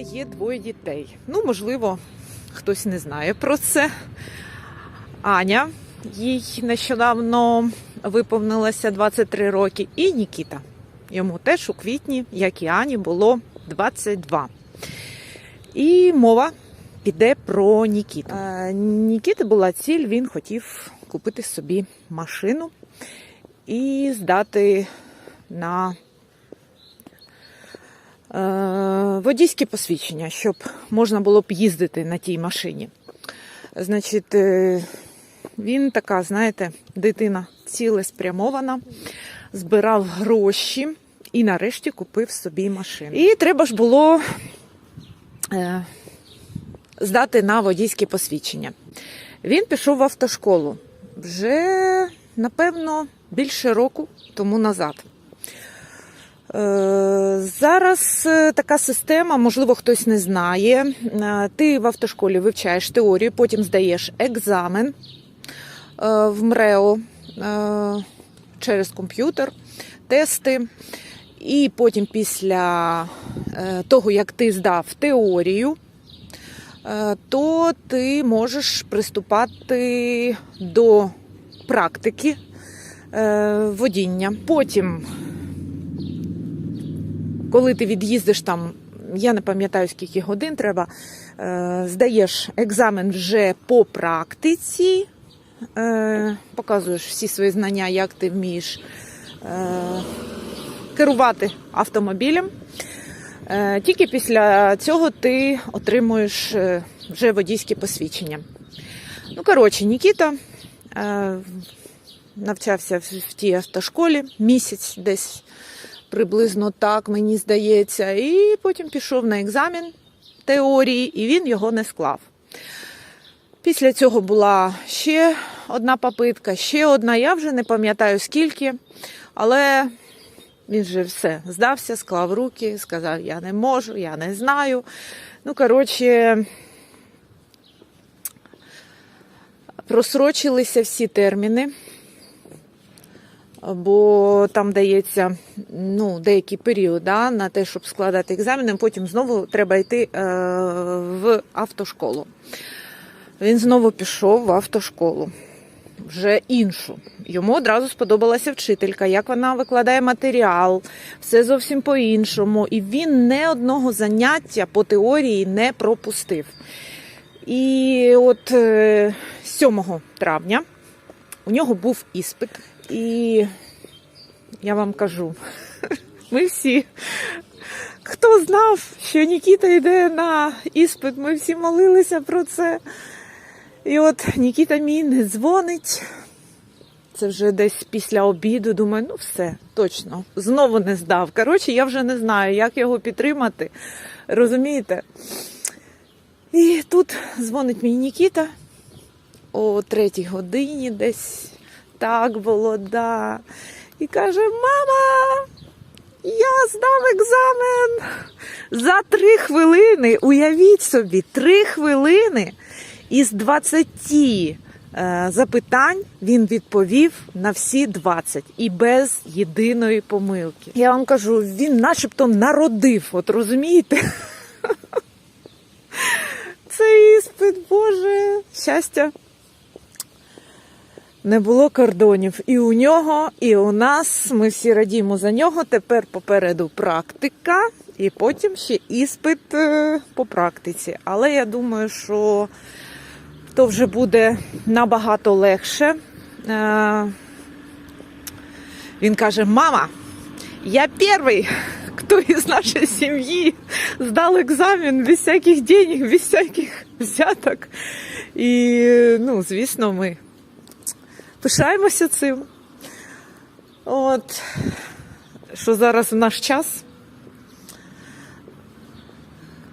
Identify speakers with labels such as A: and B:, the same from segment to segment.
A: мене є двоє дітей. Ну, можливо, хтось не знає про це. Аня, їй нещодавно виповнилося 23 роки, і Нікіта. Йому теж у квітні, як і Ані, було 22. І мова піде про Нікіту. Е, Нікіти була ціль, він хотів купити собі машину і здати на е, водійське посвідчення, щоб можна було б їздити на тій машині. Значить, е, він така, знаєте, дитина цілеспрямована, збирав гроші і нарешті купив собі машину. І треба ж було е, здати на водійське посвідчення. Він пішов в автошколу вже, напевно, більше року тому назад. Е, Зараз е, така система, можливо, хтось не знає. Е, Ти в автошколі вивчаєш теорію, потім здаєш екзамен в МРЕО через комп'ютер, тести. І потім, після того, як ти здав теорію, то ти можеш приступати до практики водіння. Потім коли ти від'їздиш там, я не пам'ятаю скільки годин треба, е, здаєш екзамен вже по практиці, е, показуєш всі свої знання, як ти вмієш е, керувати автомобілем. Тільки після цього ти отримуєш вже водійське посвідчення. Ну, коротше, Нікіта навчався в тій автошколі місяць десь приблизно так, мені здається. І потім пішов на екзамен теорії, і він його не склав. Після цього була ще одна попитка, ще одна. Я вже не пам'ятаю скільки, але він же все здався, склав руки, сказав: я не можу, я не знаю. Ну, коротше, просрочилися всі терміни бо там дається ну, деякий період да, на те, щоб складати екзамени, потім знову треба йти е, в автошколу. Він знову пішов в автошколу, вже іншу. Йому одразу сподобалася вчителька, як вона викладає матеріал, все зовсім по-іншому. І він не одного заняття по теорії не пропустив. І от е, 7 травня у нього був іспит. І я вам кажу, ми всі, хто знав, що Нікіта йде на іспит, ми всі молилися про це. І от Нікіта мій не дзвонить. Це вже десь після обіду. Думаю, ну все, точно, знову не здав. Коротше, я вже не знаю, як його підтримати. Розумієте? І тут дзвонить мені Нікіта о третій годині десь так було, да. І каже: Мама, я здав екзамен за три хвилини. Уявіть собі, три хвилини із 20 е, запитань він відповів на всі 20 і без єдиної помилки. Я вам кажу, він начебто народив, от розумієте? Це іспит, Боже, щастя не було кордонів і у нього, і у нас. Ми всі радіємо за нього. Тепер попереду практика, і потім ще іспит е, по практиці. Але я думаю, що то вже буде набагато легше. Е, Він каже: Мама, я перший, хто із нашої сім'ї здав екзамен без всяких денег, без всяких взяток. І, ну, звісно, ми пишаємося цим. От, що зараз в наш час,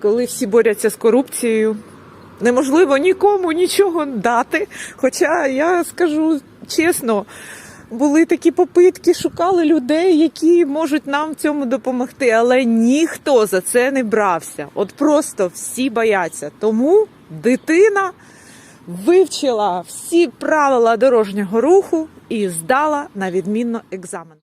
A: коли всі борються з корупцією, неможливо нікому нічого дати. Хоча я скажу чесно, були такі попитки, шукали людей, які можуть нам в цьому допомогти, але ніхто за це не брався. От просто всі бояться. Тому дитина вивчила всі правила дорожнього руху і здала на відмінно екзамен.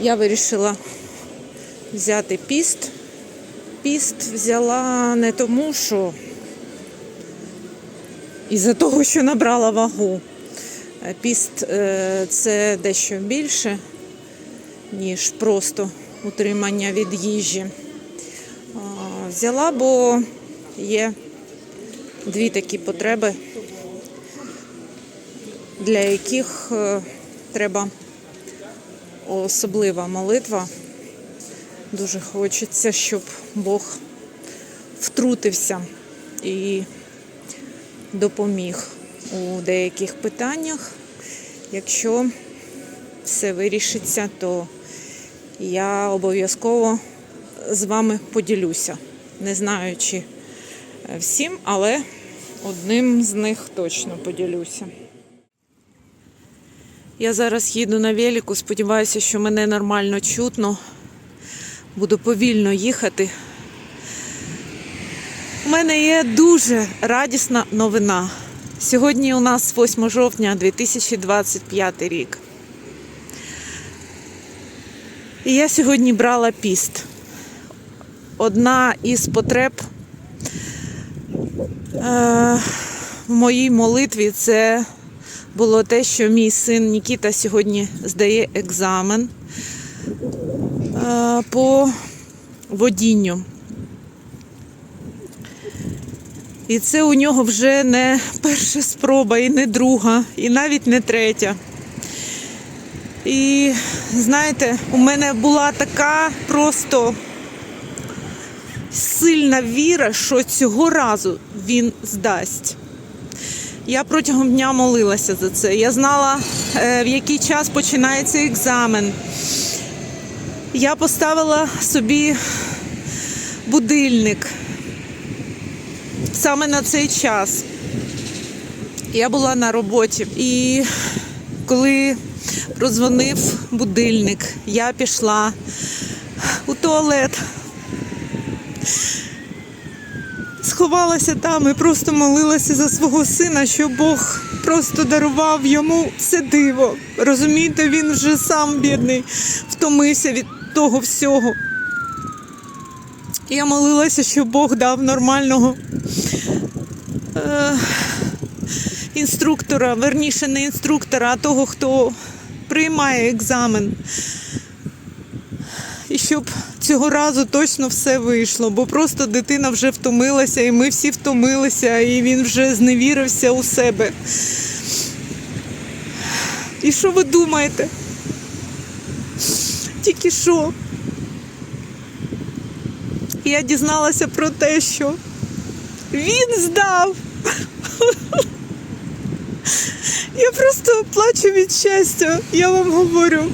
A: Я вирішила взяти піст. Піст взяла не тому, що із-за того, що набрала вагу. Піст е, це дещо більше ніж просто утримання від їжі. Взяла, бо є дві такі потреби, для яких е, треба особлива молитва. Дуже хочеться, щоб Бог втрутився і допоміг у деяких питаннях. Якщо все вирішиться, то я обов'язково з вами поділюся. Не знаю, чи е, всім, але одним з них точно поділюся. Я зараз їду на велику, сподіваюся, що мене нормально чутно. Буду повільно їхати. У мене є дуже радісна новина. Сьогодні у нас 8 жовтня 2025 рік. І я сьогодні брала піст. Одна із потреб е, в моїй молитві це було те, що мій син Нікіта сьогодні здає екзамен е, по водінню. І це у нього вже не перша спроба, і не друга, і навіть не третя. І знаєте, у мене була така просто сильна віра, що цього разу він здасть. Я протягом дня молилася за це. Я знала, е, в який час починається екзамен. Я поставила собі будильник саме на цей час. Я була на роботі. І коли прозвонив будильник, я пішла у туалет. Сховалася там і просто молилася за свого сина, що Бог просто дарував йому все диво. Розумієте, він вже сам бідний втомився від того всього. Я молилася, щоб Бог дав нормального е, інструктора, верніше не інструктора, а того, хто приймає екзамен. І щоб цього разу точно все вийшло, бо просто дитина вже втомилася, і ми всі втомилися, і він вже зневірився у себе. І що ви думаєте? Тільки що? Я дізналася про те, що він здав. Я просто плачу від щастя, я вам говорю.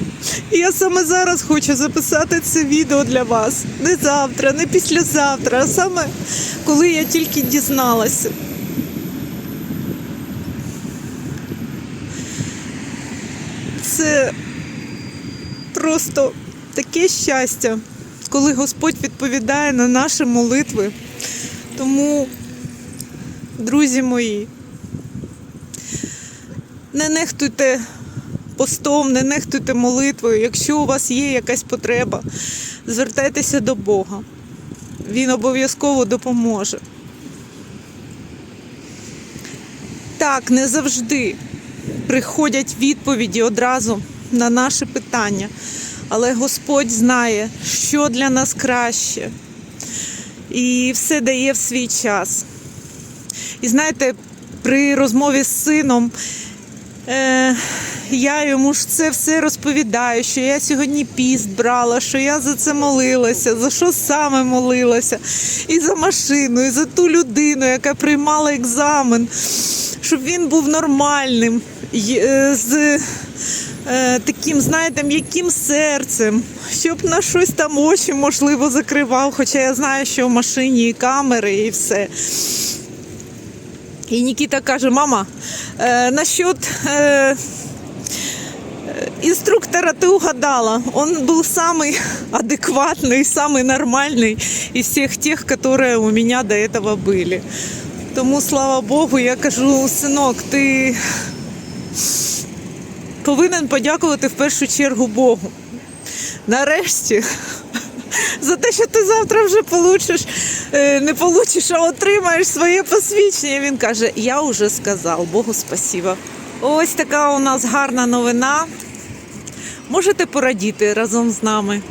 A: І я саме зараз хочу записати це відео для вас. Не завтра, не післязавтра, а саме коли я тільки дізналася. Це просто таке щастя, коли Господь відповідає на наші молитви. Тому, друзі мої, не нехтуйте постом, не нехтуйте молитвою. Якщо у вас є якась потреба, звертайтеся до Бога. Він обов'язково допоможе. Так, не завжди приходять відповіді одразу на наші питання, але Господь знає, що для нас краще. І все дає в свій час. І знаєте, при розмові з сином е, я йому ж це все розповідаю, що я сьогодні піст брала, що я за це молилася, за що саме молилася, і за машину, і за ту людину, яка приймала екзамен, щоб він був нормальним, е, з е, таким, знаєте, м'яким серцем, щоб на щось там очі, можливо, закривав, хоча я знаю, що в машині і камери, і все. І Нікіта каже: мама, е, насчет е, инструктора ты угадала. Он был самый адекватный, самый нормальный из всех тех, которые у меня до этого были. Тому, слава Богу, я кажу, синок, ти повинен подякувати в першу чергу Богу. нарешті. За те, що ти завтра вже получиш, е, не получиш, а отримаєш своє посвідчення. Він каже: Я вже сказав, Богу спасіба. Ось така у нас гарна новина. Можете порадіти разом з нами.